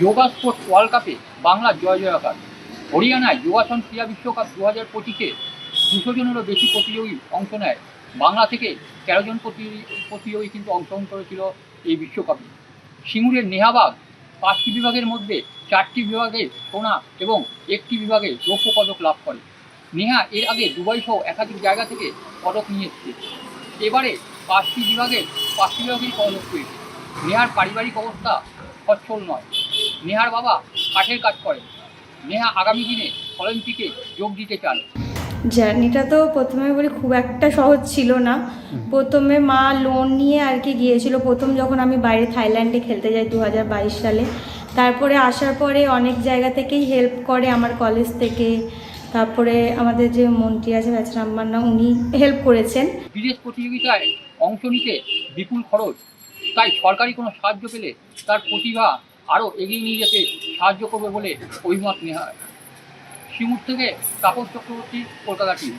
Yoga sports world কাপে বাংলার জয় জয়কার। হরিয়ানায় যোগাসন ক্রীড়া বিশ্বকাপ দু হাজার পঁচিশে দুশো জনেরও বেশি প্রতিযোগী অংশ নেয়। বাংলা থেকে তেরো জন প্রতি- প্রতিযোগী কিন্তু অংশগ্রহণ করেছিল এই বিশ্বকাপে। সিঙ্গুরের নেহাবাগ পাঁচটি বিভাগের মধ্যে চারটি বিভাগে সোনা এবং একটি বিভাগে রৌপ্য পদক লাভ করে। নেহা এর আগে দুবাই সহ একাধিক জায়গা থেকে পদক নিয়ে এসেছে। এবারে পাঁচটি বিভাগের পাঁচটি বিভাগেই পদক পেয়েছে। নেহার পারিবারিক অবস্থা সচ্ছল নয়। নেহার বাবা কাঠের কাজ করে নেহা আগামী দিনে অলিম্পিকে যোগ দিতে চান। জার্নিটা তো প্রথমে বলি খুব একটা সহজ ছিল না। প্রথমে মা লোন নিয়ে আর কি গিয়েছিল। প্রথম যখন আমি বাইরে থাইল্যান্ডে খেলতে যাই দু হাজার বাইশ সালে। তারপরে আসার পরে অনেক জায়গা থেকেই হেল্প করে আমার কলেজ থেকে। তারপরে আমাদের যে মন্ত্রী আছে ব্যাচরাম্মান্না উনি হেল্প করেছেন। বিদেশ প্রতিযোগিতায় অংশ নিতে বিপুল খরচ। তাই সরকারি কোনো সাহায্য পেলে তার প্রতিভা আরও এগিয়ে নিয়ে যেতে সাহায্য করবে বলে অভিমত নেওয়া হয়। সিঙ্গুর থেকে তাপস চক্রবর্তী, কলকাতা টিভি।